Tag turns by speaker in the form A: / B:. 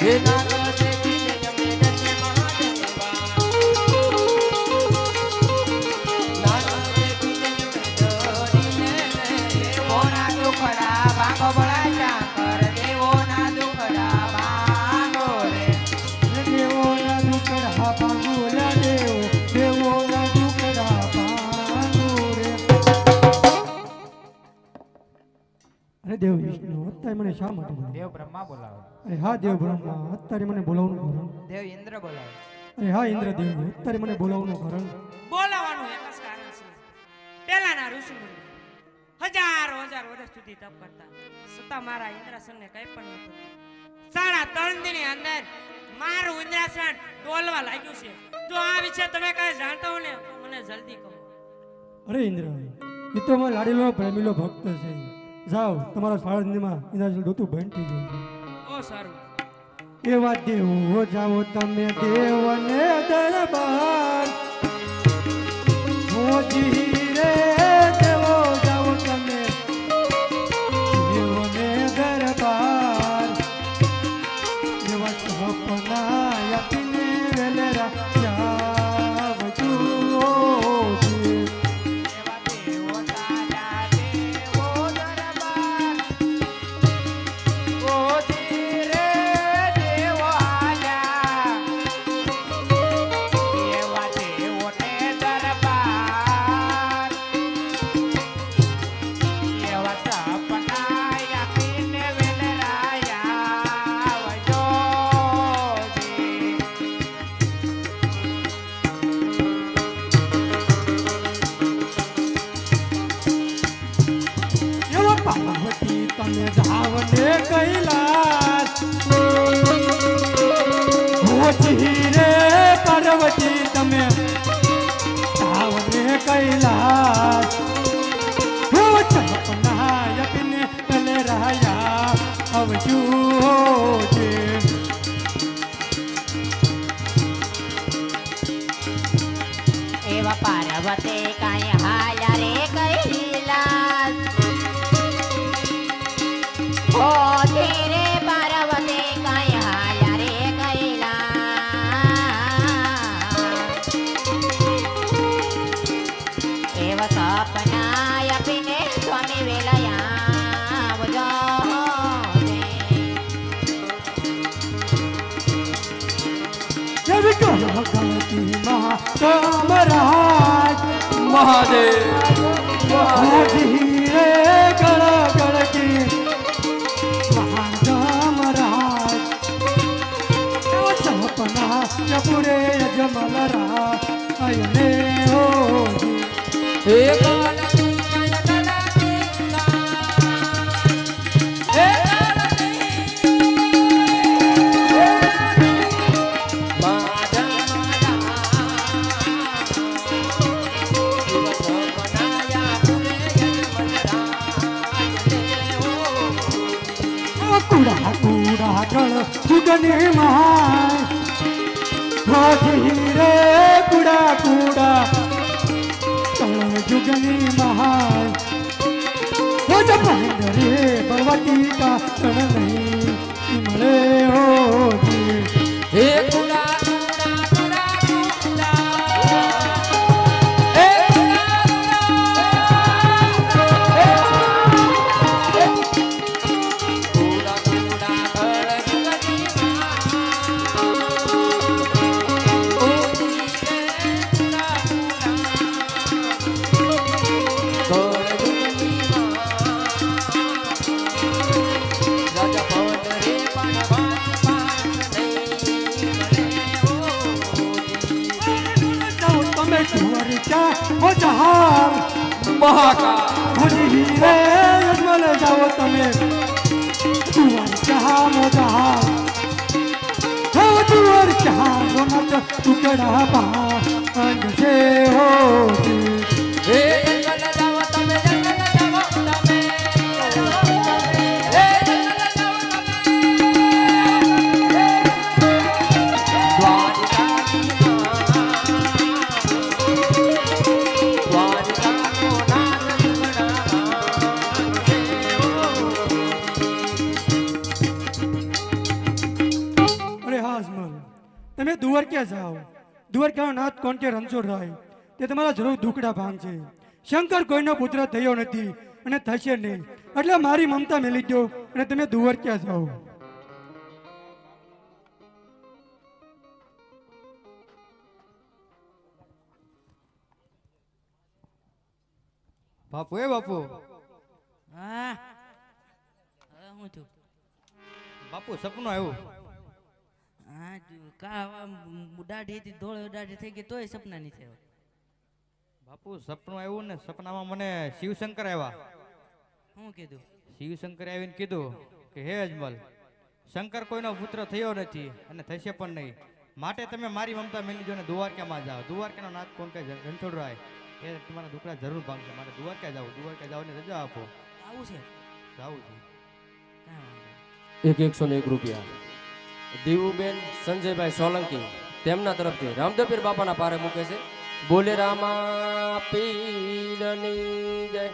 A: નાગ
B: હે
C: અત્યારે મને શા માટે?
A: દેવ બ્રહ્મા બોલાવે.
C: અરે હા દેવ બ્રહ્મા અત્યારે મને બોલાવવાનું કારણ
A: દેવ ઇન્દ્ર બોલાવે.
C: અરે હા ઇન્દ્રદેવ અત્યારે મને બોલાવવાનું કારણ
D: બોલાવવાનું એક જ કારણ છે. પહેલાના ઋષિમુનિ હજારો હજાર વર્ષ સુધી તપ કરતા. છતાં મારા ઇન્દ્રાસનને કંઈ પણ નથી સાડા ત્રણ દિનની અંદર મારું ઇન્દ્રાસન ડોલવા લાગ્યું છે. જો આ વિશે તમે કાંઈ જાણતા હો ને તો મને જલ્દી કહો.
C: અરે ઇન્દ્ર એ તો મારા લાડીલો પ્રેમીલો ભક્ત છે. જાઓ તમારા સાળંદીમાં ઇન્દ્રજલ દોતું ભણતી છે.
D: ઓ સારું.
C: એવા દેવો જાઓ તમે દેવને દરબાર. મોજી and મહારાજ
B: મહાદેવ
C: હોજી રે ગણ ગણતી મહારાજ સપના ચપુરે જમલરા અયને હોજી
B: હે કાલકી
C: સુગની માય. હોજી રે કુડા કુડા. તણ જુગને મહાય હો જપંડ રે બળવતી કા ગણ चुहरिचा ओ जहार महाकाल
A: भुजी रे यजमान जाओ तमे तुवर जहार ओ जहार हो तुवर जहार हो ना तुकड़ा
C: बाहर अंजे हो जी દ્વારકા જાઓ? દ્વારકાનો નાથ કોણ કે રણછોડ રાય? તે તમારા જરૂર દુકડા ભાંગ છે. શંકર કોઈનો પુત્ર થયો નથી અને થશે નહીં. એટલે મારી મમતા મેલી દો અને તમે દ્વારકા જાઓ?
E: બાપુ એ બાપુ.
D: હા. હું છું?
E: બાપુ સપનું આવ્યું.
D: હા કા દાઢી હતી ધોળો દાઢી થઈ ગઈ તોય સપના નહીં થયો
E: બાપુ સપનું આવ્યું ને સપનામાં મને શિવશંકર આવ્યા.
D: શું કીધું?
E: શિવશંકર આવીને કીધું કે હે અજમલ શંકર કોઈનો પુત્ર થયો નથી અને થશે પણ નહીં. માટે તમે મારી મમતા મેલી જો ને દ્વારકામાં જાઓ. દ્વારકાનો નાથ કોણ કે રણછોડરાય એ તમારા દુકડા જરૂર ભાગશે. મારે દ્વારકા જાવ. દ્વારકા ને રજા આપો.
D: આવું છે?
E: જાવું છે.
B: એક એકસો ને એક રૂપિયા. દીવુબેન સંજયભાઈ સોલંકી તેમના તરફથી રામદેવપીર બાપાના પારે મૂકે છે. બોલે રામા પીરની જય.